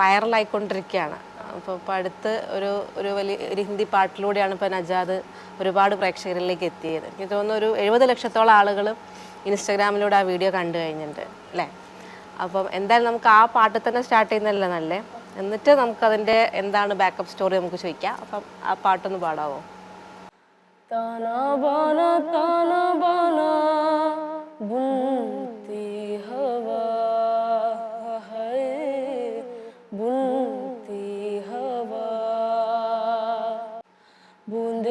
വൈറലായിക്കൊണ്ടിരിക്കുകയാണ്. അപ്പോൾ ഇപ്പോൾ അടുത്ത് ഒരു ഒരു വലിയ ഒരു ഹിന്ദി പാട്ടിലൂടെയാണ് ഇപ്പോൾ നജാദ് ഒരുപാട് പ്രേക്ഷകരിലേക്ക് എത്തിയത്. എനിക്ക് തോന്നുന്നു ഒരു എഴുപത് ലക്ഷത്തോളം ആളുകൾ ഇൻസ്റ്റാഗ്രാമിലൂടെ ആ വീഡിയോ കണ്ടു കഴിഞ്ഞിട്ടുണ്ട് അല്ലേ? അപ്പം എന്തായാലും നമുക്ക് ആ പാട്ട് തന്നെ സ്റ്റാർട്ട് ചെയ്യുന്നതല്ലേ നല്ലേ? എന്നിട്ട് നമുക്കതിന്റെ എന്താണ് ബാക്കപ്പ് സ്റ്റോറി നമുക്ക് ചോദിക്കാം. അപ്പം ആ പാട്ടൊന്ന് പാടാവോ? ताना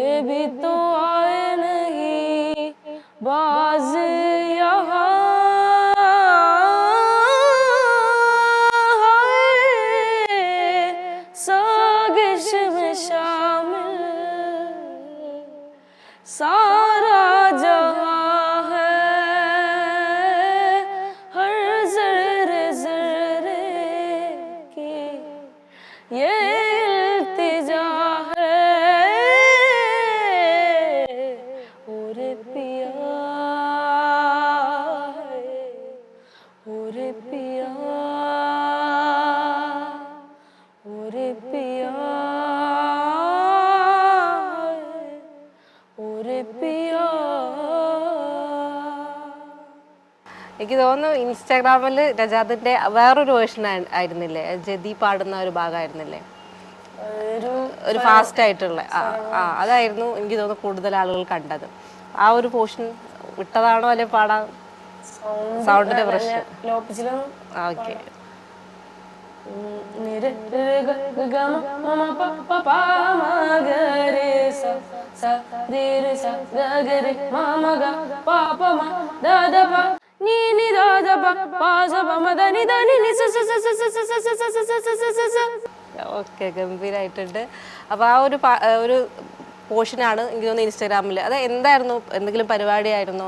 बूंदे भी तो आए नहीं बाज यहाँ सागिश में शामिल सारा എനിക്ക് തോന്നുന്നു ഇൻസ്റ്റാഗ്രാമിൽ രജാദിന്റെ വേറൊരു വേർഷൻ ആയിരുന്നില്ലേ? ജതി പാടുന്ന ഒരു ഭാഗമായിരുന്നില്ലേ? ഒരു ഫാസ്റ്റ് ആയിട്ടുള്ള ആ അതായിരുന്നു എനിക്ക് തോന്നുന്നു കൂടുതൽ ആളുകൾ കണ്ടത്. ആ ഒരു പോർഷൻ വിട്ടതാണോ അല്ലെ പാടാൻ? സൗണ്ടിന്റെ പ്രശ്നം. ഓക്കെ നിര ര മമ പ സ സ സ ഗ ഗ രെ മ മ ഗ പ പ മ ദ ദ പ സ സ സ സ സ സ സ സ സ സ സ സ ഓക്കെ ഗംഭീരമായിട്ടുണ്ട് അപ്പോൾ ആ ഒരു ഒരു പോർഷനാണ് എനിക്ക് തോന്നുന്നു ഇൻസ്റ്റാഗ്രാമിൽ അത് എന്തായിരുന്നു എന്തെങ്കിലും പരിപാടിയായിരുന്നോ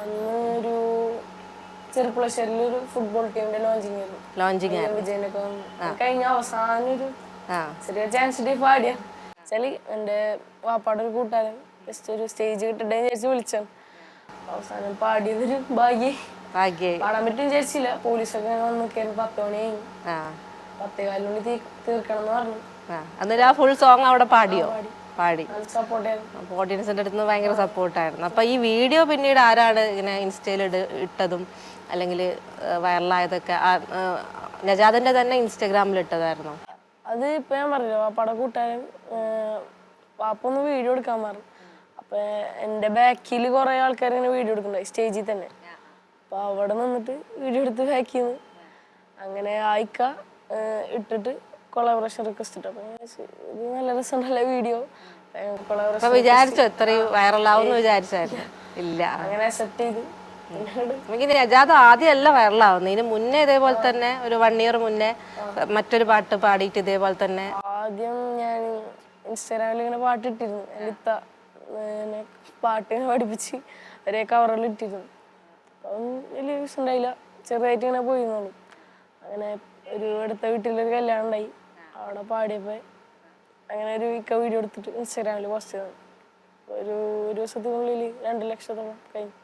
അന്ന് ഒരു ചെറുപ്പുളശ്ശേരിയിൽ ഒരു ഫുട്ബോൾ ടീമിന്റെ ലോഞ്ചിങ് ആയിരുന്നു ലോഞ്ചിങ് ആയിരുന്നു വിജയനൊക്കെ. കഴിഞ്ഞ അവസാനം ഒരു ആ ചെറിയ ചാൻസ് കിട്ടി പാടിയ വെച്ചാൽ എന്റെ വാപ്പാടെ ഒരു കൂട്ടുകാരൻ ജസ്റ്റ് ഒരു സ്റ്റേജ് കിട്ടട്ടെ വിളിച്ചാണ് അവസാനം പാടിയതൊരു ഭാഗ്യ. ഭാഗ്യായി പാടാൻ പറ്റും വിചാരിച്ചില്ല. പോലീസൊക്കെ വന്ന് നിൽക്കായിരുന്നു പത്ത് മണി ആ. പത്തേകാലിനുള്ളിൽ തീ തീർക്കണം എന്ന് പറഞ്ഞു അന്നേരം ആ ഫുൾ സോങ് അവിടെ പാടിയോ? പാടി. ഓഡിയൻസിന്റെ അടുത്ത് നിന്ന് ഭയങ്കര സപ്പോർട്ടായിരുന്നു അപ്പോൾ ഈ വീഡിയോ പിന്നീട് ആരാണ് ഇങ്ങനെ ഇൻസ്റ്റയിൽ ഇട്ടതും അല്ലെങ്കിൽ വൈറലായതൊക്കെ നജാദിന്റെ തന്നെ ഇൻസ്റ്റഗ്രാമിൽ ഇട്ടതായിരുന്നു? അത് ഇപ്പൊ ഞാൻ പറഞ്ഞില്ല വാപ്പാടെ കൂട്ടുകാരൻ വാപ്പൊന്ന് വീഡിയോ എടുക്കാൻ പറഞ്ഞു. അപ്പൊ എന്റെ ബാക്കിൽ കുറെ ആൾക്കാർ ഇങ്ങനെ വീഡിയോ എടുക്കണ്ടായി സ്റ്റേജിൽ തന്നെ. അപ്പൊ അവിടെ നിന്നിട്ട് വീഡിയോ എടുത്ത് ബാക്കിൽ നിന്ന് അങ്ങനെ ആയിക്ക ഇട്ടിട്ട് കൊളാബറേഷൻ റിക്വസ്റ്റ് ഇട്ടു. അപ്പൊ ഇത് നല്ല രസമുണ്ടല്ലേ വീഡിയോ കൊളാബറേഷൻ വിചാരിച്ചോ വൈറലാവും വിചാരിച്ചായിരുന്നു. ഇല്ല. അങ്ങനെ അക്സെപ്റ്റ് ചെയ്തു. എനിക്ക് നജാദ് ആദ്യമല്ല വൈറലാവുന്നത് ഇതിന് മുന്നേ ഇതേപോലെ തന്നെ ഒരു വൺ ഇയർ മുന്നേ മറ്റൊരു പാട്ട് പാടിയിട്ട് ഇതേപോലെ തന്നെ. ആദ്യം ഞാൻ ഇൻസ്റ്റാഗ്രാമിൽ ഇങ്ങനെ പാട്ടിട്ടിരുന്നു എന്റെ ഇത്ത പാട്ടിനെ പഠിപ്പിച്ച് ഒരേ കവറിൽ ഇട്ടിരുന്നു. അപ്പം യൂസ് ഉണ്ടായില്ല. ചെറുതായിട്ട് ഇങ്ങനെ പോയിരുന്നുള്ളൂ. അങ്ങനെ ഒരു അടുത്ത വീട്ടിലൊരു കല്യാണം ഉണ്ടായി. അവിടെ പാടിയപ്പോൾ അങ്ങനെ ഒരു ഇക്ക വീഡിയോ എടുത്തിട്ട് ഇൻസ്റ്റാഗ്രാമിൽ പോസ്റ്റ് ചെയ്തു. ഒരു ഒരു ദിവസത്തിനുള്ളിൽ രണ്ട് ലക്ഷത്തോളം കഴിഞ്ഞു.